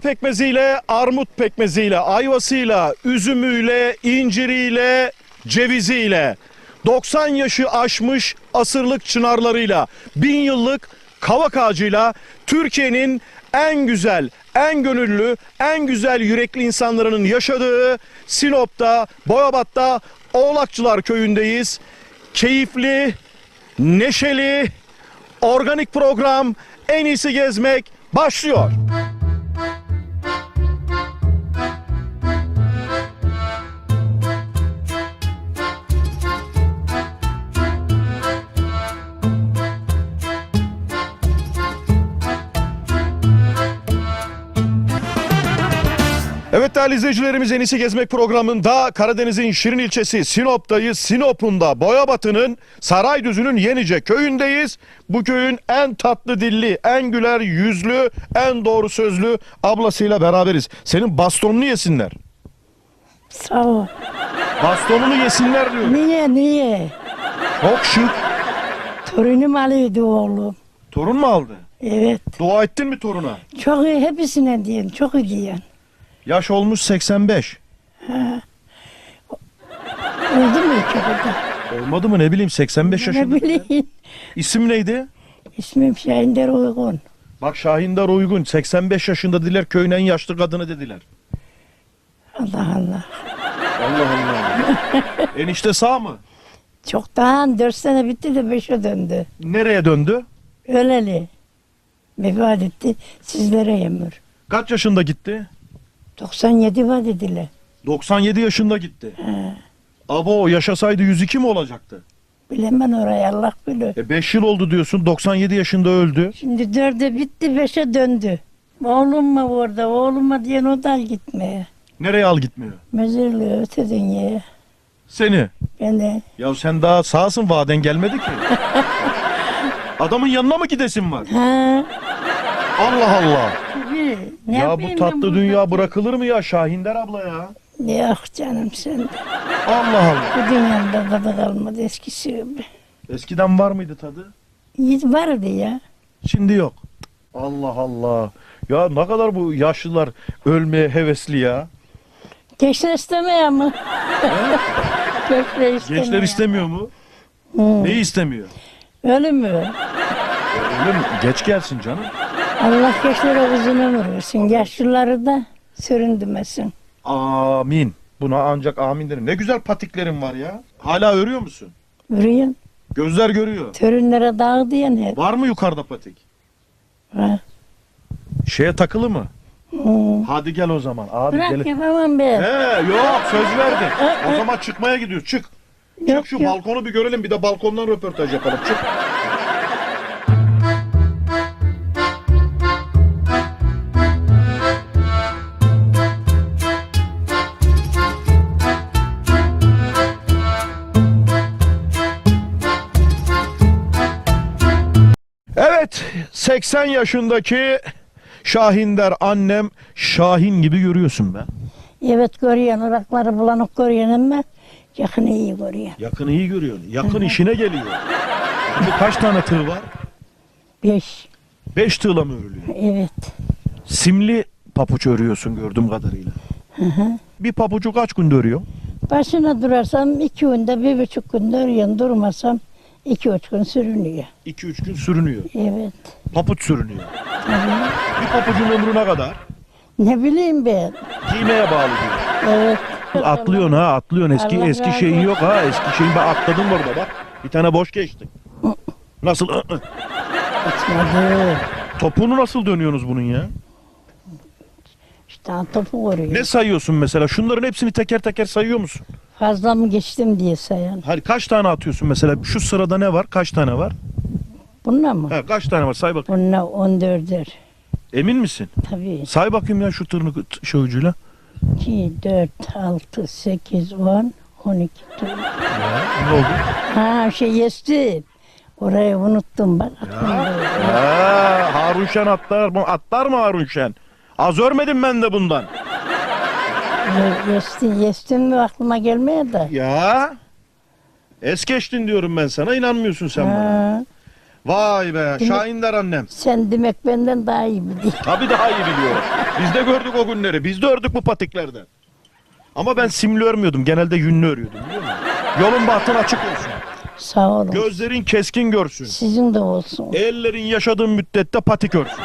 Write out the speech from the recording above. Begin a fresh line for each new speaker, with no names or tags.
pekmeziyle, armut pekmeziyle, ayvasıyla, üzümüyle, inciriyle, ceviziyle, 90 yaşı aşmış asırlık çınarlarıyla, bin yıllık kavak ağacıyla Türkiye'nin en güzel, en gönüllü, en güzel yürekli insanların yaşadığı Sinop'ta, Boyabat'ta Oğlakçılar köyündeyiz. Keyifli, neşeli, organik program en iyisi gezmek başlıyor. Evet değerli izleyicilerimiz En İyisi Gezmek programında Karadeniz'in Şirin ilçesi Sinop'tayız. Sinop'un da Boyabatı'nın Saraydüzü'nün Yenice köyündeyiz. Bu köyün en tatlı dilli, en güler yüzlü, en doğru sözlü ablasıyla beraberiz. Senin bastonunu yesinler.
Sağ ol.
Bastonunu yesinler diyor.
Niye niye?
Çok şık.
Torunum alıyordu oğlum.
Torun mu aldı?
Evet.
Dua ettin mi toruna?
Çok iyi hepsine diyen, çok iyi diyen.
Yaş olmuç 85.
Oldu mu çok da?
Olmadı mı ne bileyim 85
Ne
yaşında.
bileyim.
İsim neydi?
İsmim Şahinder Uygun.
Bak Şahindar Uygun 85 yaşında dediler köyün en yaşlı kadını dediler.
Allah Allah.
Allah Allah. Enişte sağ mı?
Çoktan dört sene bitti de beşe döndü.
Nereye döndü?
Öleli. Vefat etti. Sizlere yemur.
Kaç yaşında gitti?
97 var dediler.
97 yaşında gitti.
He.
Abo yaşasaydı 102 mi olacaktı?
Bilemem orayı Allah bilir.
E 5 yıl oldu diyorsun 97 yaşında öldü.
Şimdi dörde bitti beşe döndü. Oğlum mu orada? Oğluma diyen o da gitmeye.
Nereye al gitmiyor?
Mezarlığı öte dünyaya.
Seni.
Beni
Ya sen daha sağsın vaden gelmedi ki. Adamın yanına mı gidesin var?
Ha,
Allah Allah.
Ne
ya bu
yapayım ben
tatlı
burada?
dünya bırakılır mı ya Şahinder abla ya?
Yok canım sen.
Allah Allah.
Bu dünyada tadı kalmadı eskisi gibi.
Eskiden var mıydı tadı?
Yiğit vardı ya.
Şimdi yok. Allah Allah. Ya ne kadar bu yaşlılar ölmeye hevesli ya.
Gençler istemeye ama. Gençler istemiyor.
Gençler istemiyor mu?
Hı.
Neyi istemiyor?
Ölüm mü?
Öyle mi? Geç gelsin canım.
Allah gençlere uzun ömür versin. Yaşlıları da süründürmesin.
Amin. Buna ancak amin derim. Ne güzel patiklerin var ya. Hala örüyor musun?
Vuruyun.
Gözler görüyor.
Törünlere dağ diyen hep.
Var mı yukarıda patik?
Ha.
Şeye takılı mı?
Hı.
Hadi gel o zaman. Abi
Bırak
gel.
yapamam ben.
He yok söz verdi. O zaman çıkmaya gidiyor. Çık. Çık
Yok,
şu
yok.
balkonu bir görelim. Bir de balkondan röportaj yapalım. Çık. 80 yaşındaki Şahinder annem Şahin gibi görüyorsun be.
Evet görüyorsun. Irakları bulanık görüyorsun ama yakını iyi görüyorsun.
Yakın iyi görüyorsun. Yakın işine geliyor. Şimdi kaç tane tığ var?
Beş.
Beş tığla mı örülüyor?
Evet.
Simli papuç örüyorsun gördüğüm kadarıyla. Bir papucu kaç günde örüyor?
Başına durarsam iki günde, bir buçuk günde örüyorsun. Durmasam iki üç gün sürünüyor.
2-3 gün sürünüyor.
Evet.
Papuç sürünüyor.
Tabii.
Bir papucun ömrü ne kadar?
Ne bileyim ben.
Giymeye bağlı diyor.
Evet.
Atlıyorsun ha atlıyorsun. Eski
Allah
eski şeyin
olsun.
yok ha. Eski şeyin ben atladım orada bak. Bir tane boş geçti. Nasıl?
Açmadı.
Topunu nasıl dönüyorsunuz bunun ya?
İşte topu koruyor.
Ne sayıyorsun mesela? Şunların hepsini teker teker sayıyor musun?
Fazla mı geçtim diye sayan.
Hani kaç tane atıyorsun mesela? Şu sırada ne var? Kaç tane var?
Bununla mı?
Ha, kaç tane var? Say bak.
Bununla on dörder.
Emin misin?
Tabii.
Say bakayım ya şu tırnık şey ucuyla.
2, 4, 6, 8, 10, 12.
Ne oldu?
Ha şey yesti. Orayı unuttum bak.
Ha, Harun Şen atlar mı? Atlar mı Harun Şen? Az örmedim ben de bundan.
Yesti, yestin mi aklıma gelmeye de.
Ya. Es geçtin diyorum ben sana inanmıyorsun sen bana.
Ha,
Vay be Şahindar annem.
Sen demek benden daha iyi biliyorsun.
Tabii daha iyi biliyorum. Biz de gördük o günleri. Biz de ördük bu patiklerden. Ama ben simli örmüyordum. Genelde yünlü örüyordum biliyor musun? Yolun bahtın açık olsun.
Sağ olun.
Gözlerin keskin görsün.
Sizin de olsun.
Ellerin yaşadığın müddette patik örsün.